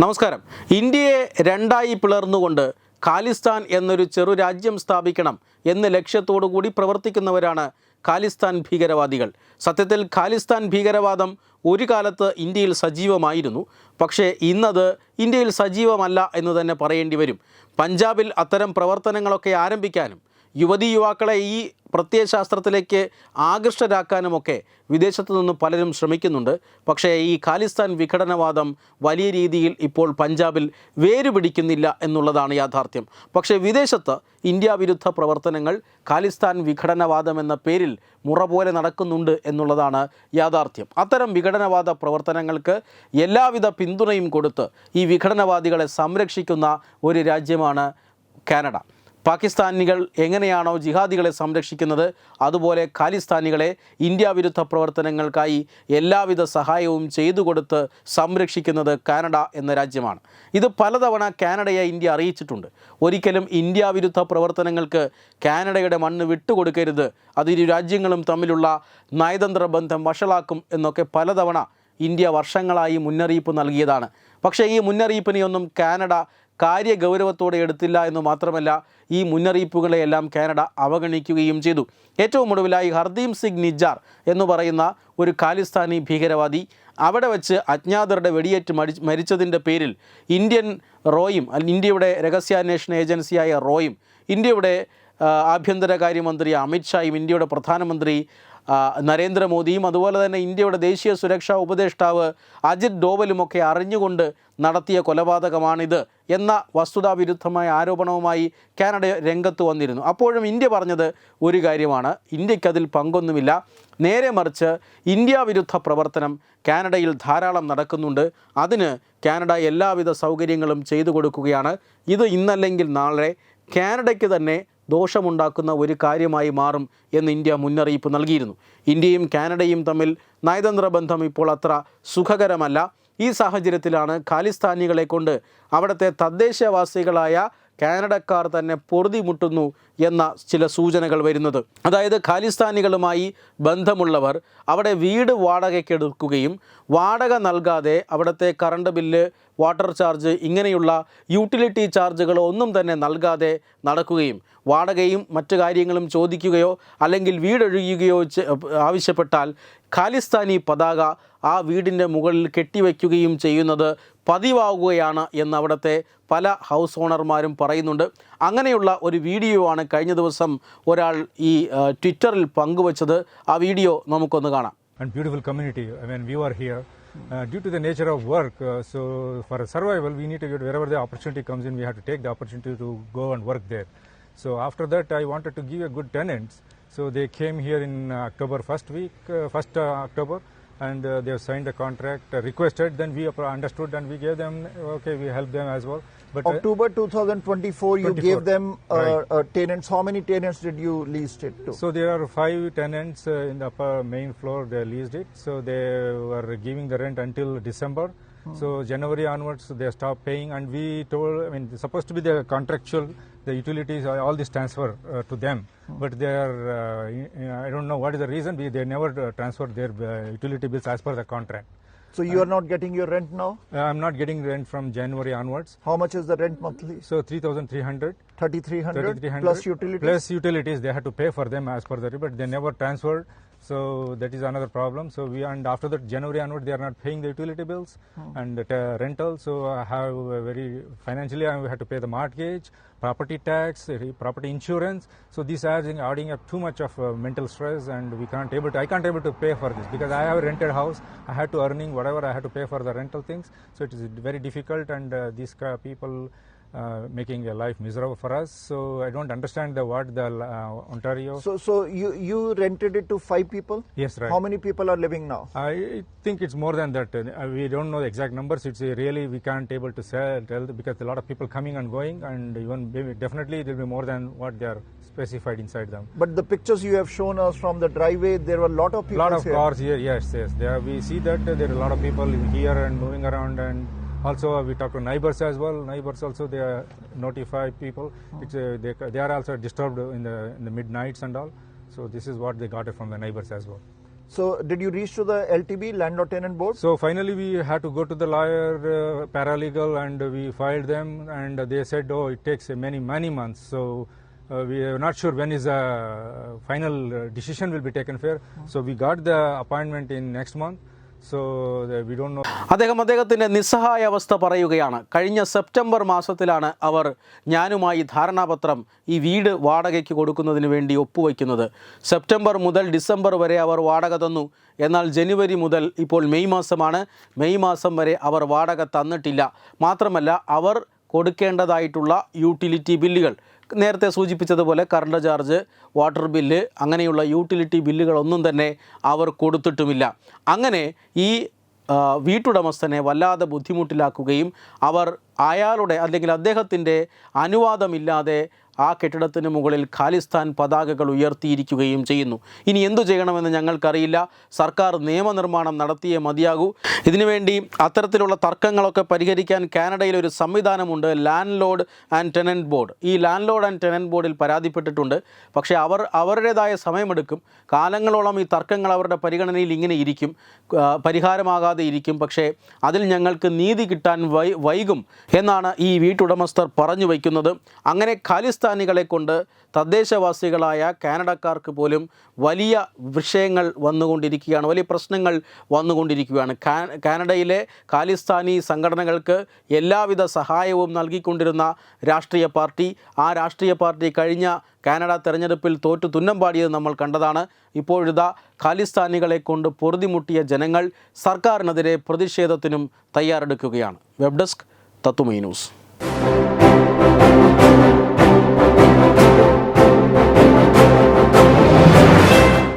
നമസ്കാരം. ഇന്ത്യയെ രണ്ടായി പിളർന്നുകൊണ്ട് ഖാലിസ്ഥാൻ എന്നൊരു ചെറു രാജ്യം സ്ഥാപിക്കണം എന്ന ലക്ഷ്യത്തോടു കൂടി പ്രവർത്തിക്കുന്നവരാണ് ഖാലിസ്ഥാൻ ഭീകരവാദികൾ. സത്യത്തിൽ ഖാലിസ്ഥാൻ ഭീകരവാദം ഒരു കാലത്ത് ഇന്ത്യയിൽ സജീവമായിരുന്നു. പക്ഷേ ഇന്നത് ഇന്ത്യയിൽ സജീവമല്ല എന്ന് തന്നെ പറയേണ്ടി വരും. പഞ്ചാബിൽ അത്തരം പ്രവർത്തനങ്ങളൊക്കെ ആരംഭിക്കാനും യുവതി യുവാക്കളെ ഈ പ്രത്യയശാസ്ത്രത്തിലേക്ക് ആകൃഷ്ടരാക്കാനുമൊക്കെ വിദേശത്തു നിന്ന് പലരും ശ്രമിക്കുന്നുണ്ട്. പക്ഷേ ഈ ഖാലിസ്ഥാൻ വിഘടനവാദം വലിയ രീതിയിൽ ഇപ്പോൾ പഞ്ചാബിൽ വേരുപിടിക്കുന്നില്ല എന്നുള്ളതാണ് യാഥാർത്ഥ്യം. പക്ഷേ വിദേശത്ത് ഇന്ത്യ വിരുദ്ധ പ്രവർത്തനങ്ങൾ ഖാലിസ്ഥാൻ വിഘടനവാദം എന്ന പേരിൽ മുറ പോലെ നടക്കുന്നുണ്ട് എന്നുള്ളതാണ് യാഥാർത്ഥ്യം. അത്തരം വിഘടനവാദ പ്രവർത്തനങ്ങൾക്ക് എല്ലാവിധ പിന്തുണയും കൊടുത്ത് ഈ വിഘടനവാദികളെ സംരക്ഷിക്കുന്ന ഒരു രാജ്യമാണ് കാനഡ. പാകിസ്ഥാനികൾ എങ്ങനെയാണോ ജിഹാദികളെ സംരക്ഷിക്കുന്നത് അതുപോലെ ഖാലിസ്ഥാനികളെ ഇന്ത്യ വിരുദ്ധ പ്രവർത്തനങ്ങൾക്കായി എല്ലാവിധ സഹായവും ചെയ്തു കൊടുത്ത് സംരക്ഷിക്കുന്നത് കാനഡ എന്ന രാജ്യമാണ്. ഇത് പലതവണ കാനഡയെ ഇന്ത്യ അറിയിച്ചിട്ടുണ്ട്. ഒരിക്കലും ഇന്ത്യ വിരുദ്ധ പ്രവർത്തനങ്ങൾക്ക് കാനഡയുടെ മണ്ണ് വിട്ടുകൊടുക്കരുത്. അത് ഇരു രാജ്യങ്ങളും തമ്മിലുള്ള നയതന്ത്ര ബന്ധം വഷളാക്കും എന്നൊക്കെ പലതവണ ഇന്ത്യ വർഷങ്ങളായി മുന്നറിയിപ്പ് നൽകിയതാണ്. പക്ഷേ ഈ മുന്നറിയിപ്പിനെയൊന്നും കാനഡ കാര്യഗൗരവത്തോടെ എടുത്തില്ല എന്ന് മാത്രമല്ല ഈ മുന്നറിയിപ്പുകളെയെല്ലാം കാനഡ അവഗണിക്കുകയും ചെയ്തു. ഏറ്റവും ഒടുവിലായി ഹർദീം സിംഗ് നിജാർ എന്ന് പറയുന്ന ഒരു ഖാലിസ്ഥാനി ഭീകരവാദി അവിടെ വച്ച് അജ്ഞാതരുടെ വെടിയേറ്റ് മരി മരിച്ചതിന്റെ പേരിൽ ഇന്ത്യൻ റോയും ഇന്ത്യയുടെ രഹസ്യാന്വേഷണ ഏജൻസിയായ റോയും ഇന്ത്യയുടെ ആഭ്യന്തരകാര്യമന്ത്രി അമിത്ഷായും ഇന്ത്യയുടെ പ്രധാനമന്ത്രി നരേന്ദ്രമോദിയും അതുപോലെ തന്നെ ഇന്ത്യയുടെ ദേശീയ സുരക്ഷാ ഉപദേഷ്ടാവ് അജിത് ഡോവലുമൊക്കെ അറിഞ്ഞുകൊണ്ട് നടത്തിയ കൊലപാതകമാണിത് എന്ന വസ്തുതാവിരുദ്ധമായ ആരോപണവുമായി കാനഡ രംഗത്ത് വന്നിരുന്നു. അപ്പോഴും ഇന്ത്യ പറഞ്ഞത് ഒരു കാര്യമാണ് ഇന്ത്യക്കതിൽ പങ്കൊന്നുമില്ല. നേരെ മറിച്ച് ഇന്ത്യ വിരുദ്ധ പ്രവർത്തനം കാനഡയിൽ ധാരാളം നടക്കുന്നുണ്ട്. അതിന് കാനഡ എല്ലാവിധ സൗകര്യങ്ങളും ചെയ്തു കൊടുക്കുകയാണ്. ഇത് ഇന്നല്ലെങ്കിൽ നാളെ കാനഡയ്ക്ക് തന്നെ ദോഷമുണ്ടാക്കുന്ന ഒരു കാര്യമായി മാറും എന്ന് ഇന്ത്യ മുന്നറിയിപ്പ് നൽകിയിരുന്നു. ഇന്ത്യയും കാനഡയും തമ്മിൽ നയതന്ത്ര ബന്ധം ഇപ്പോൾ അത്ര സുഖകരമല്ല. ഈ സാഹചര്യത്തിലാണ് ഖാലിസ്ഥാനികളെ കൊണ്ട് അവിടുത്തെ തദ്ദേശവാസികളായ കാനഡക്കാർ തന്നെ പൊറുതിമുട്ടുന്നു എന്ന ചില സൂചനകൾ വരുന്നത്. അതായത് ഖാലിസ്ഥാനികളുമായി ബന്ധമുള്ളവർ അവിടെ വീട് വാടകയ്ക്കെടുക്കുകയും വാടക നൽകാതെ അവിടുത്തെ കറണ്ട് ബില്ല് വാട്ടർ ചാർജ് ഇങ്ങനെയുള്ള യൂട്ടിലിറ്റി ചാർജുകൾ ഒന്നും തന്നെ നൽകാതെ നടക്കുകയും വാടകയും മറ്റു കാര്യങ്ങളും ചോദിക്കുകയോ അല്ലെങ്കിൽ വീടൊഴിയുകയോ ആവശ്യപ്പെട്ടാൽ ഖാലിസ്ഥാനി പതാക ആ വീടിന്റെ മുകളിൽ കെട്ടിവെക്കുകയും ചെയ്യുന്നത് പതിവാകുകയാണ് എന്ന് അവിടുത്തെ പല ഹൗസ് ഓണർമാരും പറയുന്നുണ്ട്. അങ്ങനെയുള്ള ഒരു വീഡിയോ ആണ് കഴിഞ്ഞ ദിവസം ഒരാൾ ഈ ട്വിറ്ററിൽ പങ്കുവച്ചത്. ആ വീഡിയോ നമുക്കൊന്ന് കാണാം. Community I mean we are here due to the nature of work so for survival we need to where the opportunity comes in we have to take the opportunity to go and work there so after that I wanted to give a good tenants so they came here in October first week first October and uh, they have signed the contract, uh, requested. Then we understood and we gave them. Okay, we helped them as well. But uh, October 2024, you 24, gave them uh, right. uh, tenants. How many tenants did you lease it to? So there are five tenants uh, in the upper main floor. They leased it, so they were giving the rent until December. So January onwards, they stopped paying, and we told. I mean, supposed to be the contractual, the utilities, uh, all this transfer uh, to them, but they are. Uh, I don't know what is the reason. We, they never uh, transferred their uh, utility bills as per the contract. so you are not getting your rent now? Uh, I'm not getting rent from January onwards. How much is the rent monthly? So 3,300. 3300 3300 plus utilities? plus utilities they had to pay for them as per the but they never transferred so that is another problem. So we and after that january onward they are not paying the utility bills and the uh, rental. So i have very financially i had to pay the mortgage property tax uh, property insurance. So these are adding up too much of uh, mental stress and we can't able to i can't able to pay for this because i have a rented house. I had to earning whatever i had to pay for the rental things. So it is very difficult and uh, these uh, people uh, making a life miserable for us. So I don't understand the what the uh, Ontario. So, so you, you rented it to five people? yes, right. How many people are living now? I think it's more than that. Uh, we don't know the exact numbers. It's uh, really we can't able to say, tell because a lot of people coming and going, and even definitely there will be more than what they are specified inside them. But the pictures you have shown us from the driveway, there were a lot of A people lot of here. cars here. Yes, yes. There we see that there are a lot of people here and moving around and. Also, we talk to neighbors as well. Neighbors also they uh, notify people. It's, uh, they, they are also disturbed in the in the midnights and all. So this is what they got it from the neighbors as well. So did you reach to the LTB, Landlord Tenant Board? So finally, we had to go to the lawyer, uh, paralegal, and we filed them, and they said, "Oh, it takes many, many months." So uh, we are not sure when is the final uh, decision will be taken fair. So we got the appointment in next month. Know. അദ്ദേഹം അദ്ദേഹത്തിന്റെ നിസ്സഹായ അവസ്ഥ പറയുകയാണ്. കഴിഞ്ഞ September മാസത്തിലാണ് അവർ ഞാനുമായി ധാരണാപത്രം ഈ വീട് വാടകയ്ക്ക് കൊടുക്കുന്നതിന് വേണ്ടി ഒപ്പുവയ്ക്കുന്നത്. സെപ്റ്റംബർ മുതൽ ഡിസംബർ വരെ അവർ വാടക തന്നു. എന്നാൽ ജനുവരി മുതൽ ഇപ്പോൾ മെയ് മാസമാണ്. മെയ് മാസം വരെ അവർ വാടക തന്നിട്ടില്ല. മാത്രമല്ല അവർ കൊടുക്കേണ്ടതായിട്ടുള്ള യൂട്ടിലിറ്റി ബില്ലുകൾ നേരത്തെ സൂചിപ്പിച്ചതുപോലെ കറണ്ട് ചാർജ് വാട്ടർ ബില്ല് അങ്ങനെയുള്ള യൂട്ടിലിറ്റി ബില്ലുകളൊന്നും തന്നെ അവർ കൊടുത്തിട്ടുമില്ല. അങ്ങനെ ഈ വീട്ടുടമസ്ഥനെ വല്ലാതെ ബുദ്ധിമുട്ടിലാക്കുകയും അവർ അയാളുടെ അല്ലെങ്കിൽ അദ്ദേഹത്തിന്റെ അനുവാദമില്ലാതെ ആ കെട്ടിടത്തിന് മുകളിൽ ഖാലിസ്ഥാൻ പതാകകൾ ഉയർത്തിയിരിക്കുകയും ചെയ്യുന്നു. ഇനി എന്തു ചെയ്യണമെന്ന് ഞങ്ങൾക്കറിയില്ല. സർക്കാർ നിയമനിർമ്മാണം നടത്തിയേ മതിയാകൂ. ഇതിനുവേണ്ടി അത്തരത്തിലുള്ള തർക്കങ്ങളൊക്കെ പരിഹരിക്കാൻ കാനഡയിൽ ഒരു സംവിധാനമുണ്ട് landlord and tenant board ഈ ലാൻഡ് ലോഡ് ആൻഡ് ടെനന്റ് ബോർഡിൽ പരാതിപ്പെട്ടിട്ടുണ്ട്. പക്ഷേ അവർ അവരുടേതായ സമയമെടുക്കും. കാലങ്ങളോളം ഈ തർക്കങ്ങൾ അവരുടെ പരിഗണനയിൽ ഇങ്ങനെ ഇരിക്കും. പരിഹാരമാകാതെ ഇരിക്കും. പക്ഷേ അതിൽ ഞങ്ങൾക്ക് നീതി കിട്ടാൻ വൈകും എന്നാണ് ഈ വീട്ടുടമസ്ഥർ പറഞ്ഞു വയ്ക്കുന്നത്. അങ്ങനെ ഖാലിസ്ഥാനികളെ കൊണ്ട് തദ്ദേശവാസികളായ കാനഡക്കാർക്ക് പോലും വലിയ വിഷയങ്ങൾ വന്നുകൊണ്ടിരിക്കുകയാണ് വലിയ പ്രശ്നങ്ങൾ വന്നുകൊണ്ടിരിക്കുകയാണ്. കാനഡയിലെ ഖാലിസ്ഥാനി സംഘടനകൾക്ക് എല്ലാവിധ സഹായവും നൽകിക്കൊണ്ടിരുന്ന രാഷ്ട്രീയ പാർട്ടി ആ രാഷ്ട്രീയ പാർട്ടി കഴിഞ്ഞ കാനഡ തെരഞ്ഞെടുപ്പിൽ തോറ്റു തുന്നം പാടിയത് നമ്മൾ കണ്ടതാണ്. ഇപ്പോഴിതാ ഖാലിസ്ഥാനികളെ കൊണ്ട് പൊറുതിമുട്ടിയ ജനങ്ങൾ സർക്കാരിനെതിരെ പ്രതിഷേധത്തിനും തയ്യാറെടുക്കുകയാണ്. വെബ് ഡെസ്ക് തത്തുമൈ ന്യൂസ്.